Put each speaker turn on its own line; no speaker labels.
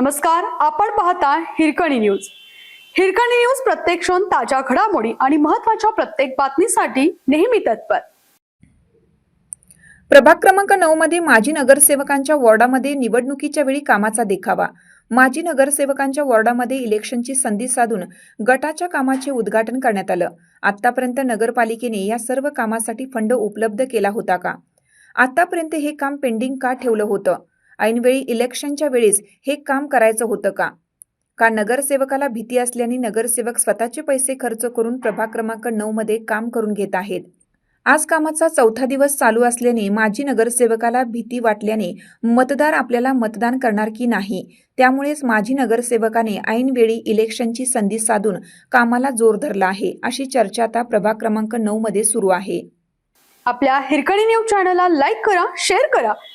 नमस्कार आपण पाहता हिरकणी न्यूज. हिरकणी न्यूज प्रत्येक क्षण ताज्या घडामोडी आणि महत्त्वाच्या प्रत्येक बातमीसाठी नेहमी तत्पर.
प्रभाग क्रमांक नऊ मध्ये माजी नगरसेवकांच्या वॉर्डामध्ये निवडणुकीच्या वेळी कामाचा देखावा. माजी नगरसेवकांच्या वॉर्डामध्ये इलेक्शनची संधी साधून गटाच्या कामाचे उद्घाटन करण्यात आलं. आतापर्यंत नगरपालिकेने या सर्व कामासाठी फंड उपलब्ध केला होता का? आतापर्यंत हे काम पेंडिंग का ठेवलं होतं? ऐनवेळी इलेक्शनच्या वेळेस हे काम करायचं होतं का? का नगरसेवकाला भीती असल्याने नगरसेवक स्वतःचे पैसे खर्च करून प्रभाग क्रमांक नऊ मध्ये काम करून घेत आहेत? आज कामाचा चौथा दिवस चालू असल्याने माजी नगरसेवकाला भीती वाटल्याने मतदार आपल्याला मतदान करणार की नाही? त्यामुळेच माजी नगरसेवकाने ऐनवेळी इलेक्शनची संधी साधून कामाला जोर धरला आहे अशी चर्चा आता प्रभाग क्रमांक नऊ मध्ये सुरू आहे.
आपल्या हिरकणी न्यूज चॅनलला लाईक करा शेअर करा